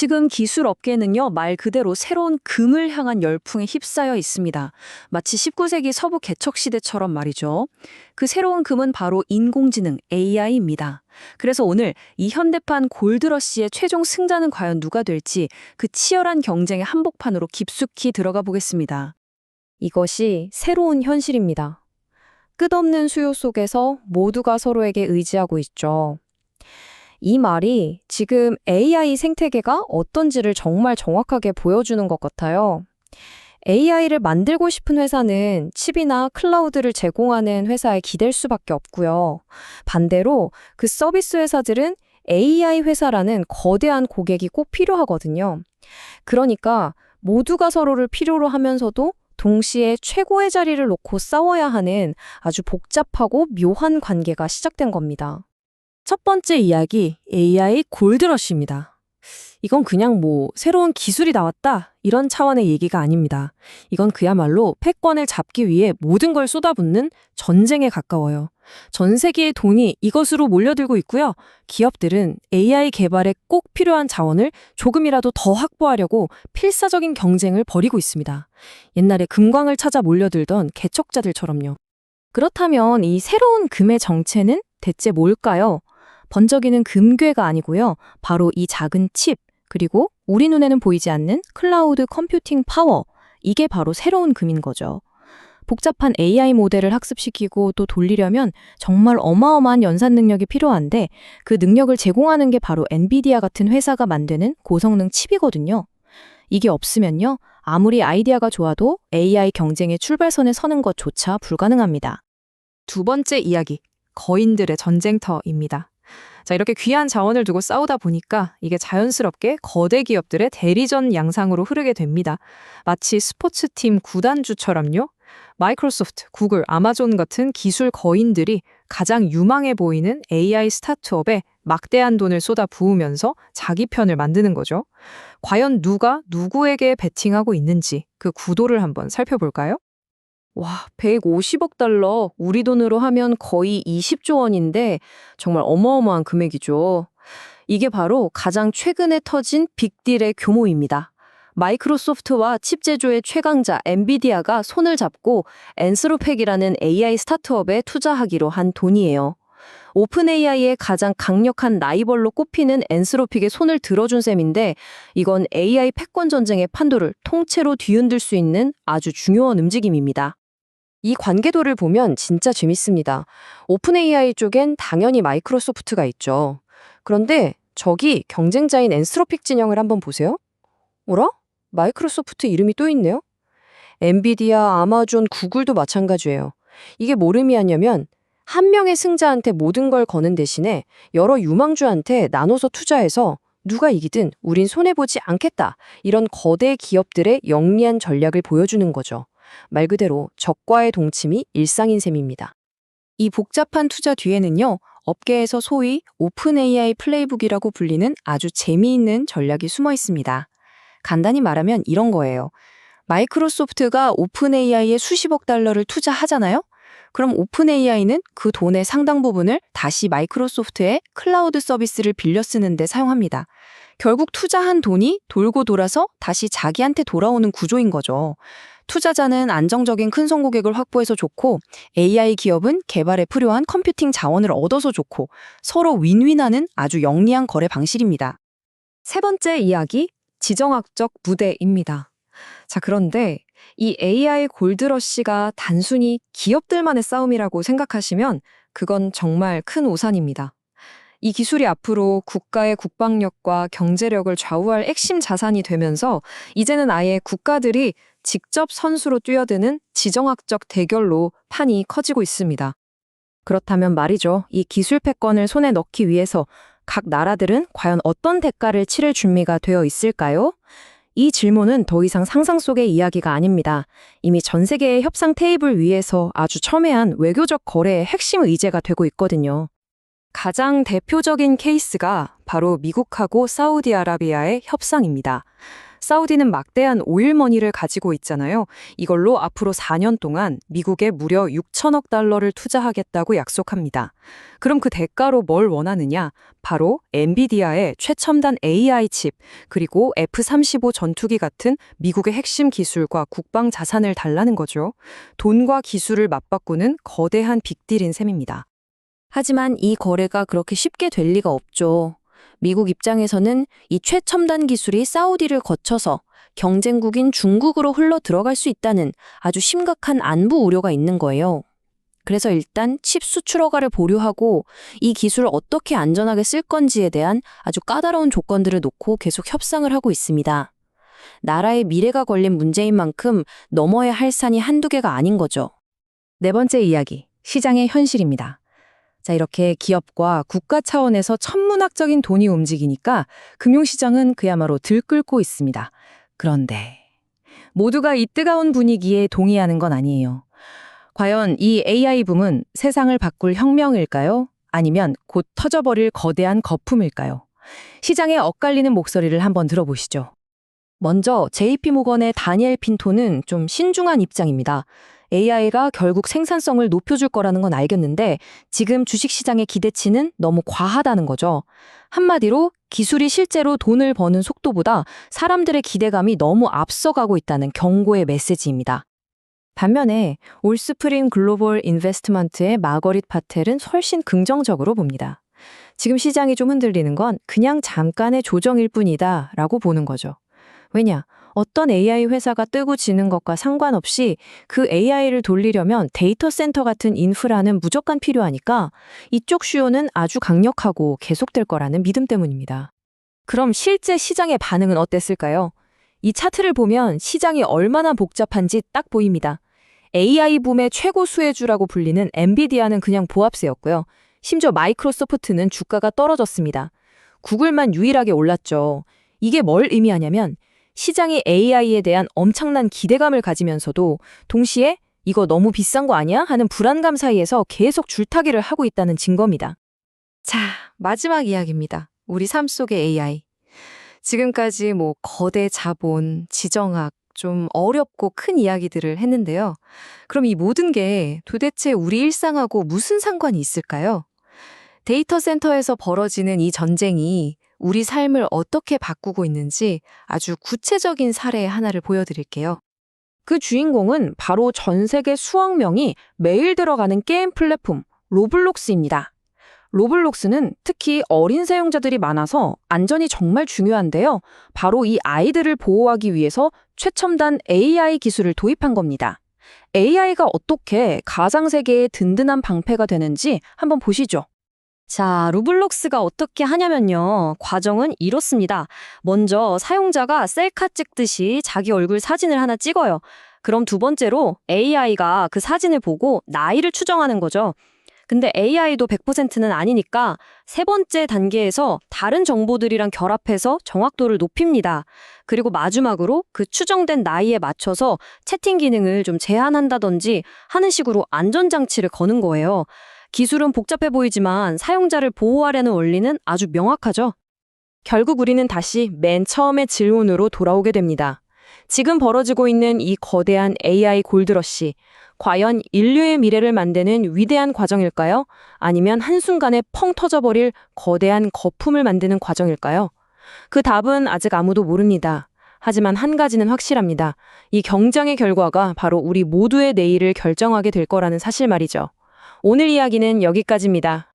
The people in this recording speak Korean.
지금 기술 업계는요, 말 그대로 새로운 금을 향한 열풍에 휩싸여 있습니다. 마치 19세기 서부 개척 시대처럼 말이죠. 그 새로운 금은 바로 인공지능 AI입니다. 그래서 오늘 이 현대판 골드러시의 최종 승자는 과연 누가 될지 그 치열한 경쟁의 한복판으로 깊숙이 들어가 보겠습니다. 이것이 새로운 현실입니다. 끝없는 수요 속에서 모두가 서로에게 의지하고 있죠. 이 말이 지금 AI 생태계가 어떤지를 정말 정확하게 보여주는 것 같아요. AI를 만들고 싶은 회사는 칩이나 클라우드를 제공하는 회사에 기댈 수밖에 없고요. 반대로 그 서비스 회사들은 AI 회사라는 거대한 고객이 꼭 필요하거든요. 그러니까 모두가 서로를 필요로 하면서도 동시에 최고의 자리를 놓고 싸워야 하는 아주 복잡하고 묘한 관계가 시작된 겁니다. 첫 번째 이야기, AI 골드러시입니다. 이건 그냥 뭐 새로운 기술이 나왔다 이런 차원의 얘기가 아닙니다. 이건 그야말로 패권을 잡기 위해 모든 걸 쏟아붓는 전쟁에 가까워요. 전 세계의 돈이 이것으로 몰려들고 있고요. 기업들은 AI 개발에 꼭 필요한 자원을 조금이라도 더 확보하려고 필사적인 경쟁을 벌이고 있습니다. 옛날에 금광을 찾아 몰려들던 개척자들처럼요. 그렇다면 이 새로운 금의 정체는 대체 뭘까요? 번쩍이는 금괴가 아니고요. 바로 이 작은 칩, 그리고 우리 눈에는 보이지 않는 클라우드 컴퓨팅 파워. 이게 바로 새로운 금인 거죠. 복잡한 AI 모델을 학습시키고 또 돌리려면 정말 어마어마한 연산 능력이 필요한데 그 능력을 제공하는 게 바로 엔비디아 같은 회사가 만드는 고성능 칩이거든요. 이게 없으면요. 아무리 아이디어가 좋아도 AI 경쟁의 출발선에 서는 것조차 불가능합니다. 두 번째 이야기, 거인들의 전쟁터입니다. 자, 이렇게 귀한 자원을 두고 싸우다 보니까 이게 자연스럽게 거대 기업들의 대리전 양상으로 흐르게 됩니다. 마치 스포츠팀 구단주처럼요. 마이크로소프트, 구글, 아마존 같은 기술 거인들이 가장 유망해 보이는 AI 스타트업에 막대한 돈을 쏟아 부으면서 자기 편을 만드는 거죠. 과연 누가 누구에게 베팅하고 있는지 그 구도를 한번 살펴볼까요? 와, 150억 달러, 우리 돈으로 하면 거의 20조 원인데 정말 어마어마한 금액이죠. 이게 바로 가장 최근에 터진 빅딜의 규모입니다. 마이크로소프트와 칩 제조의 최강자 엔비디아가 손을 잡고 엔스로팩이라는 AI 스타트업에 투자하기로 한 돈이에요. 오픈 AI의 가장 강력한 라이벌로 꼽히는 엔스로픽에 손을 들어준 셈인데 이건 AI 패권 전쟁의 판도를 통째로 뒤흔들 수 있는 아주 중요한 움직임입니다. 이 관계도를 보면 진짜 재밌습니다. 오픈 AI 쪽엔 당연히 마이크로소프트가 있죠. 그런데 저기 경쟁자인 엔스로픽 진영을 한번 보세요. 뭐라? 마이크로소프트 이름이 또 있네요? 엔비디아, 아마존, 구글도 마찬가지예요. 이게 뭘 의미하냐면 한 명의 승자한테 모든 걸 거는 대신에 여러 유망주한테 나눠서 투자해서 누가 이기든 우린 손해보지 않겠다. 이런 거대 기업들의 영리한 전략을 보여주는 거죠. 말 그대로 적과의 동침이 일상인 셈입니다. 이 복잡한 투자 뒤에는요, 업계에서 소위 오픈 AI 플레이북이라고 불리는 아주 재미있는 전략이 숨어 있습니다. 간단히 말하면 이런 거예요. 마이크로소프트가 오픈 AI에 수십억 달러를 투자하잖아요? 그럼 오픈 AI는 그 돈의 상당 부분을 다시 마이크로소프트의 클라우드 서비스를 빌려 쓰는데 사용합니다. 결국 투자한 돈이 돌고 돌아서 다시 자기한테 돌아오는 구조인 거죠. 투자자는 안정적인 큰 선고객을 확보해서 좋고 AI 기업은 개발에 필요한 컴퓨팅 자원을 얻어서 좋고 서로 윈윈하는 아주 영리한 거래 방식입니다. 세 번째 이야기, 지정학적 무대입니다. 자, 그런데 이 AI 골드러시가 단순히 기업들만의 싸움이라고 생각하시면 그건 정말 큰 오산입니다. 이 기술이 앞으로 국가의 국방력과 경제력을 좌우할 핵심 자산이 되면서 이제는 아예 국가들이 직접 선수로 뛰어드는 지정학적 대결로 판이 커지고 있습니다. 그렇다면 말이죠. 이 기술 패권을 손에 넣기 위해서 각 나라들은 과연 어떤 대가를 치를 준비가 되어 있을까요? 이 질문은 더 이상 상상 속의 이야기가 아닙니다. 이미 전 세계의 협상 테이블 위에서 아주 첨예한 외교적 거래의 핵심 의제가 되고 있거든요. 가장 대표적인 케이스가 바로 미국하고 사우디아라비아의 협상입니다. 사우디는 막대한 오일머니를 가지고 있잖아요. 이걸로 앞으로 4년 동안 미국에 무려 6천억 달러를 투자하겠다고 약속합니다. 그럼 그 대가로 뭘 원하느냐? 바로 엔비디아의 최첨단 AI 칩, 그리고 F-35 전투기 같은 미국의 핵심 기술과 국방 자산을 달라는 거죠. 돈과 기술을 맞바꾸는 거대한 빅딜인 셈입니다. 하지만 이 거래가 그렇게 쉽게 될 리가 없죠. 미국 입장에서는 이 최첨단 기술이 사우디를 거쳐서 경쟁국인 중국으로 흘러 들어갈 수 있다는 아주 심각한 안보 우려가 있는 거예요. 그래서 일단 칩 수출 허가를 보류하고 이 기술을 어떻게 안전하게 쓸 건지에 대한 아주 까다로운 조건들을 놓고 계속 협상을 하고 있습니다. 나라의 미래가 걸린 문제인 만큼 넘어야 할 산이 한두 개가 아닌 거죠. 네 번째 이야기, 시장의 현실입니다. 자, 이렇게 기업과 국가 차원에서 천문학적인 돈이 움직이니까 금융시장은 그야말로 들끓고 있습니다. 그런데 모두가 이 뜨거운 분위기에 동의하는 건 아니에요. 과연 이 AI 붐은 세상을 바꿀 혁명일까요? 아니면 곧 터져버릴 거대한 거품일까요? 시장에 엇갈리는 목소리를 한번 들어보시죠. 먼저 JP모건의 다니엘 핀토는 좀 신중한 입장입니다. AI가 결국 생산성을 높여줄 거라는 건 알겠는데 지금 주식시장의 기대치는 너무 과하다는 거죠. 한마디로 기술이 실제로 돈을 버는 속도보다 사람들의 기대감이 너무 앞서가고 있다는 경고의 메시지입니다. 반면에 올스프링 글로벌 인베스트먼트의 마거릿 파텔은 훨씬 긍정적으로 봅니다. 지금 시장이 좀 흔들리는 건 그냥 잠깐의 조정일 뿐이다 라고 보는 거죠. 왜냐? 어떤 AI 회사가 뜨고 지는 것과 상관없이 그 AI를 돌리려면 데이터 센터 같은 인프라는 무조건 필요하니까 이쪽 수요는 아주 강력하고 계속될 거라는 믿음 때문입니다. 그럼 실제 시장의 반응은 어땠을까요? 이 차트를 보면 시장이 얼마나 복잡한지 딱 보입니다. AI 붐의 최고 수혜주라고 불리는 엔비디아는 그냥 보합세였고요. 심지어 마이크로소프트는 주가가 떨어졌습니다. 구글만 유일하게 올랐죠. 이게 뭘 의미하냐면 시장이 AI에 대한 엄청난 기대감을 가지면서도 동시에 이거 너무 비싼 거 아니야? 하는 불안감 사이에서 계속 줄타기를 하고 있다는 증거입니다. 자, 마지막 이야기입니다. 우리 삶 속의 AI. 지금까지 뭐 거대 자본, 지정학, 좀 어렵고 큰 이야기들을 했는데요. 그럼 이 모든 게 도대체 우리 일상하고 무슨 상관이 있을까요? 데이터 센터에서 벌어지는 이 전쟁이 우리 삶을 어떻게 바꾸고 있는지 아주 구체적인 사례 하나를 보여드릴게요. 그 주인공은 바로 전 세계 수억 명이 매일 들어가는 게임 플랫폼 로블록스입니다. 로블록스는 특히 어린 사용자들이 많아서 안전이 정말 중요한데요. 바로 이 아이들을 보호하기 위해서 최첨단 AI 기술을 도입한 겁니다. AI가 어떻게 가상세계의 든든한 방패가 되는지 한번 보시죠. 자, 루블록스가 어떻게 하냐면요. 과정은 이렇습니다. 먼저 사용자가 셀카 찍듯이 자기 얼굴 사진을 하나 찍어요. 그럼 두 번째로 AI가 그 사진을 보고 나이를 추정하는 거죠. 근데 AI도 100%는 아니니까 세 번째 단계에서 다른 정보들이랑 결합해서 정확도를 높입니다. 그리고 마지막으로 그 추정된 나이에 맞춰서 채팅 기능을 좀 제한한다든지 하는 식으로 안전장치를 거는 거예요. 기술은 복잡해 보이지만 사용자를 보호하려는 원리는 아주 명확하죠. 결국 우리는 다시 맨 처음의 질문으로 돌아오게 됩니다. 지금 벌어지고 있는 이 거대한 AI 골드러시, 과연 인류의 미래를 만드는 위대한 과정일까요? 아니면 한순간에 펑 터져버릴 거대한 거품을 만드는 과정일까요? 그 답은 아직 아무도 모릅니다. 하지만 한 가지는 확실합니다. 이 경쟁의 결과가 바로 우리 모두의 내일을 결정하게 될 거라는 사실 말이죠. 오늘 이야기는 여기까지입니다.